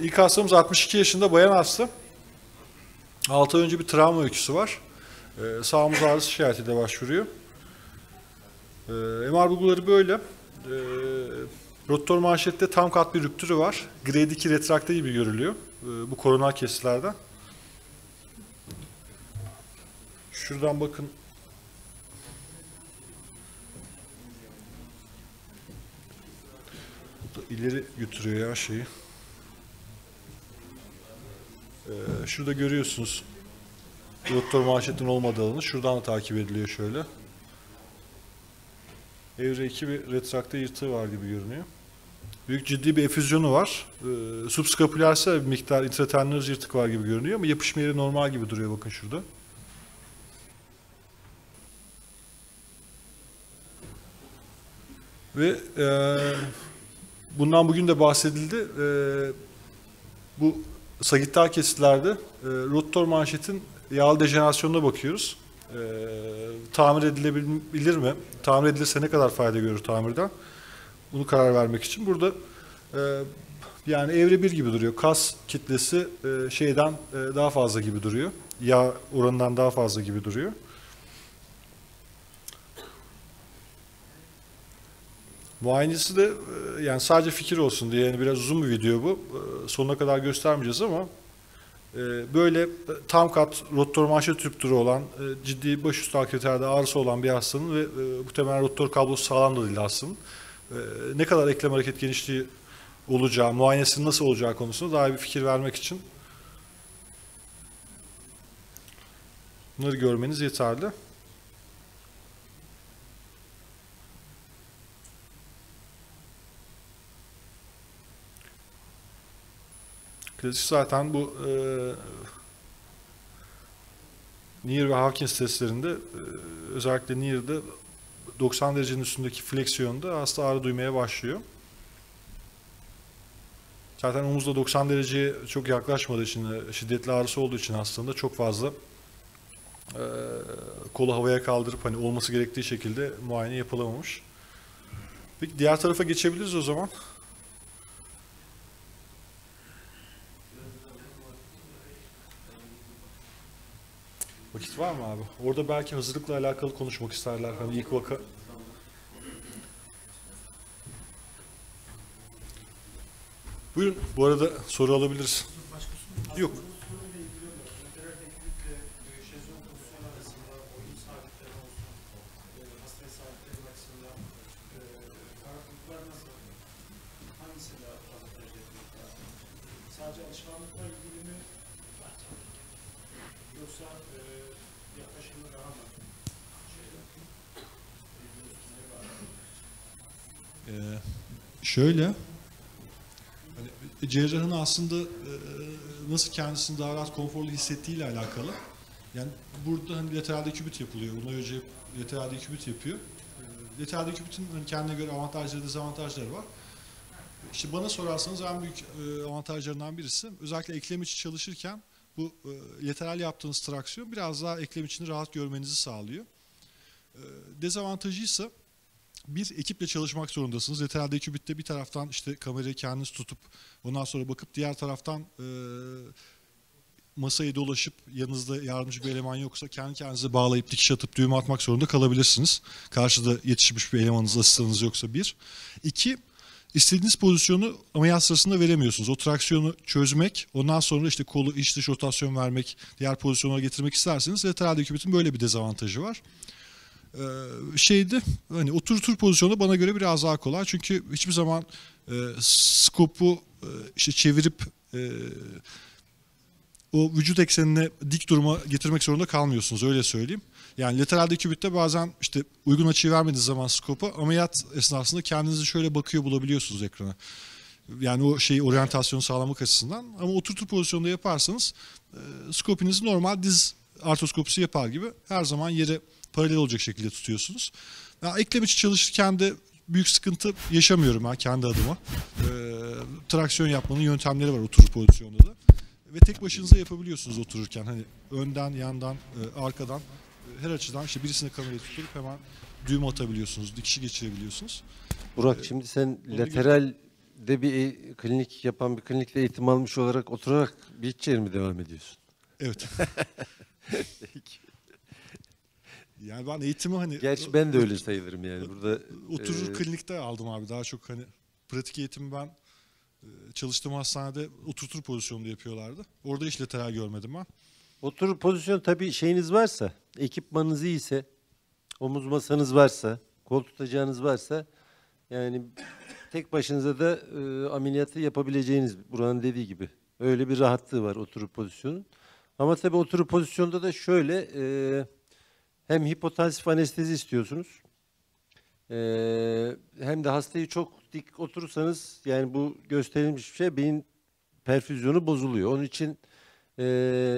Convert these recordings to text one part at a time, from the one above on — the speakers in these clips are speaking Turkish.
ilk hastamız 62 yaşında bayan hasta. 6 ay önce bir travma öyküsü var. Ee, sağımız ağrısı şikayetiyle başvuruyor. Ee, MR bulguları böyle. Ee, rotor manşette tam kat bir rüptürü var. Grade 2 retrakte gibi görülüyor. Ee, bu koronal kesitlerden. Şuradan bakın. İleri götürüyor ya şeyi. Şurada görüyorsunuz rotor manşetin olmadığı alanı. Şuradan da takip ediliyor şöyle. Evre 2 bir retrakta yırtığı var gibi görünüyor. Büyük ciddi bir efüzyonu var. Ee, subskapülerse bir miktar intraterminal yırtık var gibi görünüyor ama yapışma yeri normal gibi duruyor bakın şurada. Ve e, bundan bugün de bahsedildi. E, bu sagittal kesitlerde e, rotor manşetin yağlı dejenerasyonuna bakıyoruz. E, tamir edilebilir mi? Tamir edilirse ne kadar fayda görür tamirden? Bunu karar vermek için. Burada e, yani evre bir gibi duruyor. Kas kitlesi e, şeyden e, daha fazla gibi duruyor. Yağ oranından daha fazla gibi duruyor. Muayenesi de yani sadece fikir olsun diye yani biraz uzun bir video bu. E, Sonuna kadar göstermeyeceğiz ama e, böyle tam kat rotor manşet rüptürü olan e, ciddi başüstü aktivitelerde ağrısı olan bir hastanın ve bu temel rotor kablosu sağlam da değil hastanın. Ne kadar eklem hareket genişliği olacağı, muayenesinin nasıl olacağı konusunda daha bir fikir vermek için bunları görmeniz yeterli. Zaten bu e, Near ve Hawkins testlerinde e, özellikle Near'da 90 derecenin üstündeki fleksiyonda hasta ağrı duymaya başlıyor. Zaten omuzda 90 dereceye çok yaklaşmadığı için, e, şiddetli ağrısı olduğu için hastanın çok fazla e, kolu havaya kaldırıp hani olması gerektiği şekilde muayene yapılamamış. Peki diğer tarafa geçebiliriz o zaman. Vakit var mı abi? Orada belki hazırlıkla alakalı konuşmak isterler. Hani ilk vaka... Buyurun. Bu arada soru alabiliriz. Yok. Sadece alışkanlıkla ilgili yoksa e, yaklaşımı daha mı Ee, şöyle, hani cerrahın aslında e, nasıl kendisini daha rahat, konforlu hissettiğiyle alakalı. Yani burada hani lateral dekübit yapılıyor. Buna Hoca lateral dekübit yapıyor. E, lateral dekübitin hani kendine göre avantajları, dezavantajları var. İşte bana sorarsanız en büyük e, avantajlarından birisi özellikle eklem içi çalışırken bu e, lateral yaptığınız traksiyon biraz daha eklem içini rahat görmenizi sağlıyor. E, dezavantajı ise bir ekiple çalışmak zorundasınız. Lateral dekübitte bir taraftan işte kamerayı kendiniz tutup ondan sonra bakıp diğer taraftan e, masayı dolaşıp yanınızda yardımcı bir eleman yoksa kendi kendinize bağlayıp dikiş atıp düğme atmak zorunda kalabilirsiniz. Karşıda yetişmiş bir elemanınız, asistanınız yoksa bir. İki, istediğiniz pozisyonu ameliyat sırasında veremiyorsunuz. O traksiyonu çözmek, ondan sonra işte kolu iç dış rotasyon vermek, diğer pozisyonlara getirmek isterseniz lateral dekübitin böyle bir dezavantajı var. Ee, şeydi hani oturtur pozisyonu bana göre biraz daha kolay. Çünkü hiçbir zaman e, skopu e, işte çevirip e, o vücut eksenine dik duruma getirmek zorunda kalmıyorsunuz öyle söyleyeyim. Yani lateral dekübitte bazen işte uygun açıyı vermediğiniz zaman skopa ameliyat esnasında kendinizi şöyle bakıyor bulabiliyorsunuz ekrana. Yani o şeyi oryantasyonu sağlamak açısından ama oturtur pozisyonda yaparsanız e, skopinizi normal diz artroskopisi yapar gibi her zaman yere paralel olacak şekilde tutuyorsunuz. Ya, eklem içi çalışırken de büyük sıkıntı yaşamıyorum ha kendi adıma. Ee, traksiyon yapmanın yöntemleri var oturur pozisyonda da. Ve tek başınıza yapabiliyorsunuz otururken. Hani önden, yandan, e, arkadan e, her açıdan işte birisine kamerayı tutup hemen düğüm atabiliyorsunuz, dikişi geçirebiliyorsunuz. Burak şimdi sen lateral de bir e- klinik yapan bir klinikte eğitim almış olarak oturarak bir iç mi devam ediyorsun? Evet. yani ben eğitimi hani Gerçi ben de öyle sayılırım yani. Burada oturur e, klinikte aldım abi. Daha çok hani pratik eğitimi ben e, çalıştığım hastanede oturtur pozisyonunda yapıyorlardı. Orada hiç lateral görmedim ben. Oturur pozisyon tabii şeyiniz varsa, ekipmanınız iyiyse, omuz masanız varsa, kol tutacağınız varsa yani tek başınıza da e, ameliyatı yapabileceğiniz Buranın dediği gibi. Öyle bir rahatlığı var oturup pozisyonun. Ama tabii oturup pozisyonda da şöyle e, hem hipotansif anestezi istiyorsunuz. e, hem de hastayı çok dik oturursanız yani bu gösterilmiş bir şey beyin perfüzyonu bozuluyor. Onun için ee,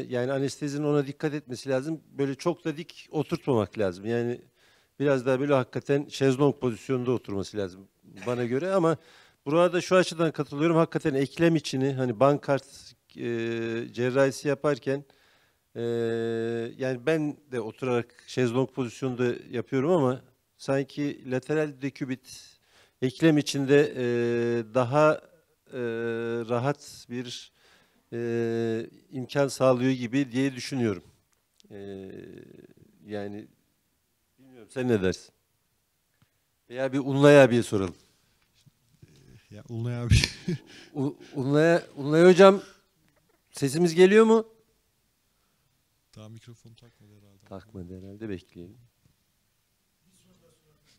yani anestezinin ona dikkat etmesi lazım. Böyle çok da dik oturtmamak lazım. Yani biraz daha böyle hakikaten şezlong pozisyonunda oturması lazım bana göre ama burada şu açıdan katılıyorum. Hakikaten eklem içini hani bankart e, cerrahisi yaparken e, yani ben de oturarak şezlong pozisyonunda yapıyorum ama sanki lateral dekübit eklem içinde e, daha e, rahat bir e, imkan sağlıyor gibi diye düşünüyorum. E, yani bilmiyorum sen ne dersin? Veya bir Unlay abiye soralım. Ya Ulunay abi. U- Unlay, Unlay hocam sesimiz geliyor mu? Daha mikrofon takmadı herhalde. Takmadı herhalde bekleyelim.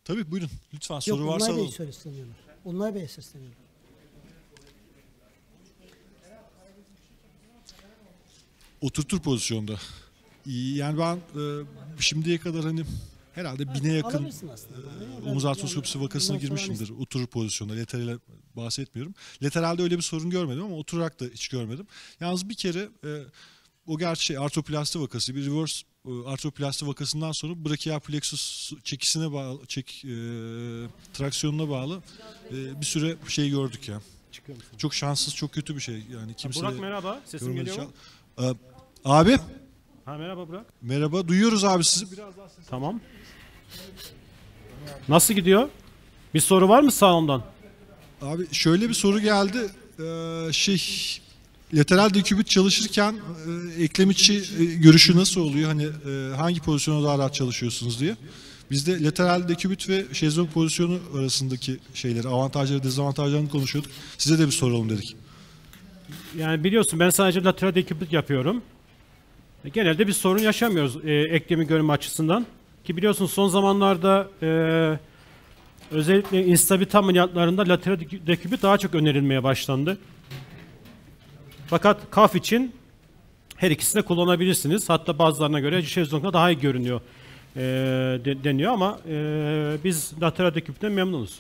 Tabii buyurun. Lütfen Yok, soru varsa Unlay alalım. sesleniyorlar. Unlay Bey'e sesleniyorlar. Oturtur pozisyonda. Yani ben e, şimdiye kadar hani herhalde bine yakın e, omuz yani artroskopisi vakasına girmişimdir. Oturur pozisyonda. Laterale bahsetmiyorum. Lateralde öyle bir sorun görmedim ama oturarak da hiç görmedim. Yalnız bir kere e, o gerçi şey, artroplasti vakası bir reverse e, artroplasti vakasından sonra brachial plexus çekisine bağlı çek e, traksiyonuna bağlı e, bir süre şey gördük ya. Musun? Çok şanssız, çok kötü bir şey. Yani kimse Burak merhaba. Sesim geliyor mu? Ee, Abi Ha merhaba Burak. merhaba duyuyoruz abi sizi. Tamam. Nasıl gidiyor? Bir soru var mı salondan? Abi şöyle bir soru geldi. Ee, şey lateral dekübit çalışırken e, eklem içi e, görüşü nasıl oluyor? Hani e, hangi pozisyona daha rahat çalışıyorsunuz diye. Biz de lateral dekübit ve şezlong pozisyonu arasındaki şeyleri, avantajları, dezavantajlarını konuşuyorduk. Size de bir soralım dedik. Yani biliyorsun ben sadece lateral dekübit yapıyorum. Genelde bir sorun yaşamıyoruz e, eklemi görme açısından. Ki biliyorsun son zamanlarda e, özellikle instabil ameliyatlarında lateral dekü- dekübit daha çok önerilmeye başlandı. Fakat kaf için her ikisini kullanabilirsiniz. Hatta bazılarına göre şezlongda daha iyi görünüyor e, de- deniyor ama e, biz lateral dekübitten memnunuz.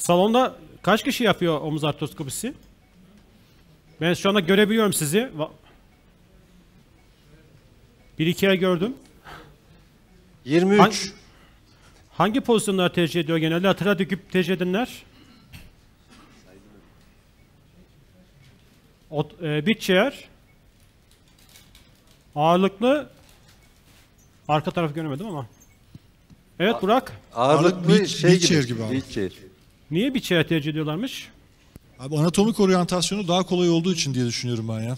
Salonda kaç kişi yapıyor omuz artroskopisi? Ben şu anda görebiliyorum sizi. Bir iki ay gördüm. 23. Hangi, hangi pozisyonları tercih ediyor genelde? Lateral döküp tercih edenler? Ot, e, bir chair. Ağırlıklı. Arka tarafı göremedim ama. Evet Burak. Ağırlıklı beach- şey gibi. chair gibi abi. Beach chair. Niye bir chair tercih ediyorlarmış? Abi anatomik oryantasyonu daha kolay olduğu için diye düşünüyorum ben ya.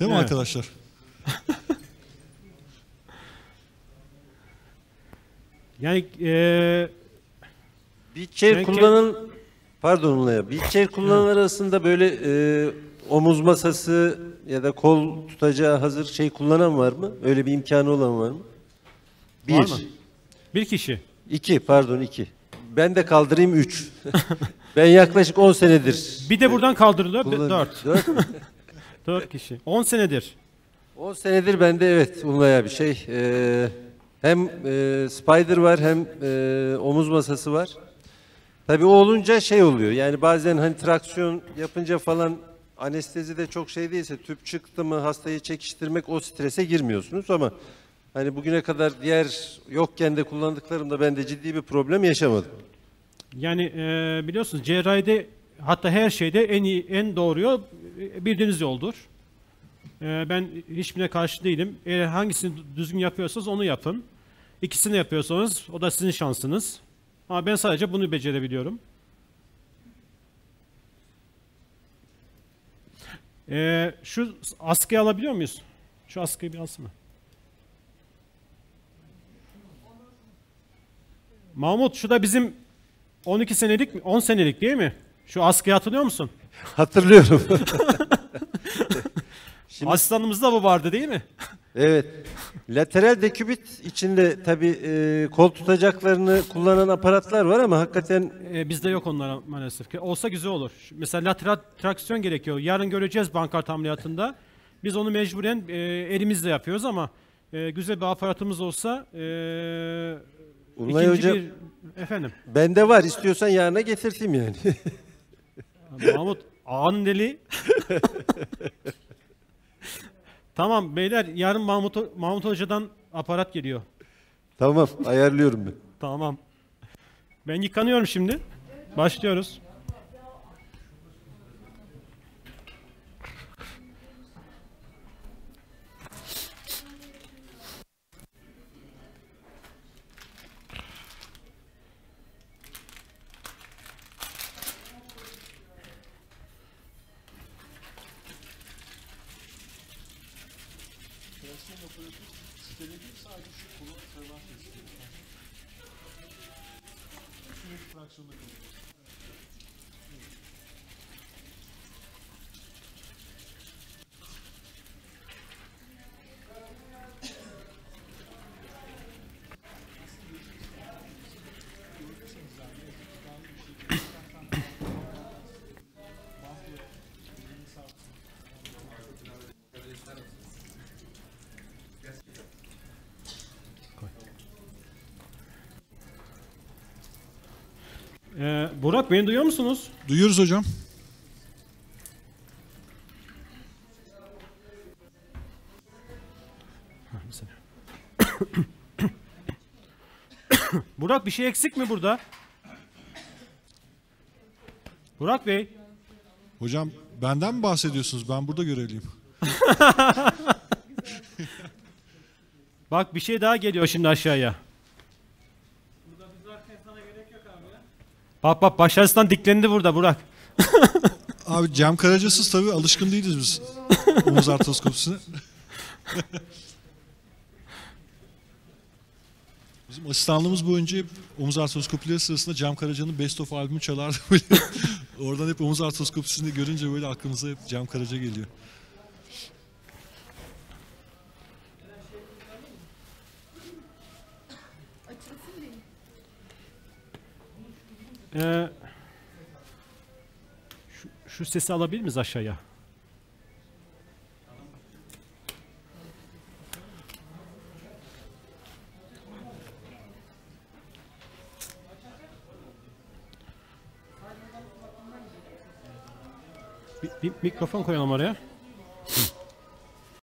Değil mi Evet. arkadaşlar? Yani e, Beach chair Belki- kullanan pardon Unlay Beach chair kullanan arasında böyle e, omuz masası ya da kol tutacağı hazır şey kullanan var mı? Öyle bir imkanı olan var mı? Bir. Var mı? bir kişi. İki pardon iki. Ben de kaldırayım üç. ben yaklaşık 10 senedir. Bir de buradan kaldırılıyor. kullan- Dört. Dört. Dört kişi. 10 senedir. 10 senedir bende evet Unlay abi şey e, hem e, spider var hem e, omuz masası var. Tabii o olunca şey oluyor yani bazen hani traksiyon yapınca falan anestezi de çok şey değilse tüp çıktı mı hastayı çekiştirmek o strese girmiyorsunuz ama hani bugüne kadar diğer yokken de kullandıklarımda ben de ciddi bir problem yaşamadım. Yani e, biliyorsunuz cerrahide hatta her şeyde en iyi, en doğruyu e, bildiğiniz yoldur. Ee, ben hiçbirine karşı değilim. Eğer hangisini düzgün yapıyorsanız onu yapın. İkisini yapıyorsanız o da sizin şansınız. Ama ben sadece bunu becerebiliyorum. Ee, şu askıyı alabiliyor muyuz? Şu askıyı bir alsana. Mahmut şu da bizim 12 senelik mi? 10 senelik değil mi? Şu askıyı hatırlıyor musun? Hatırlıyorum. Şimdi- Asistanımızda bu vardı değil mi? evet. Lateral dekübit içinde tabii e, kol tutacaklarını kullanan aparatlar var ama hakikaten Ee, bizde yok onlar maalesef. ki. Olsa güzel olur. Mesela lateral traksiyon gerekiyor. Yarın göreceğiz bankart ameliyatında. Biz onu mecburen e, elimizle yapıyoruz ama e, güzel bir aparatımız olsa e, Ulay ikinci Hoca- bir... Efendim. bende var. İstiyorsan yarına getirteyim yani. Mahmut ağanın deli. tamam beyler yarın Mahmut, Mahmut Hoca'dan aparat geliyor. tamam ayarlıyorum ben. Tamam. Ben yıkanıyorum şimdi. Başlıyoruz. Ee, Burak beni duyuyor musunuz? Duyuyoruz hocam. Burak bir şey eksik mi burada? Burak Bey. Hocam benden mi bahsediyorsunuz? Ben burada görevliyim. Bak bir şey daha geliyor şimdi aşağıya. Bak bak başarısından diklendi burada Burak. Abi Cem Karacasız tabii alışkın değiliz biz omuz artroskopisine. Bizim asistanlığımız boyunca hep omuz artroskopileri sırasında Cem Karaca'nın Best of albümü çalardı böyle. Oradan hep omuz artroskopisini görünce böyle aklımıza hep Cem Karaca geliyor. Ee, şu, şu sesi alabilir miyiz aşağıya? Bir, bir mikrofon koyalım oraya.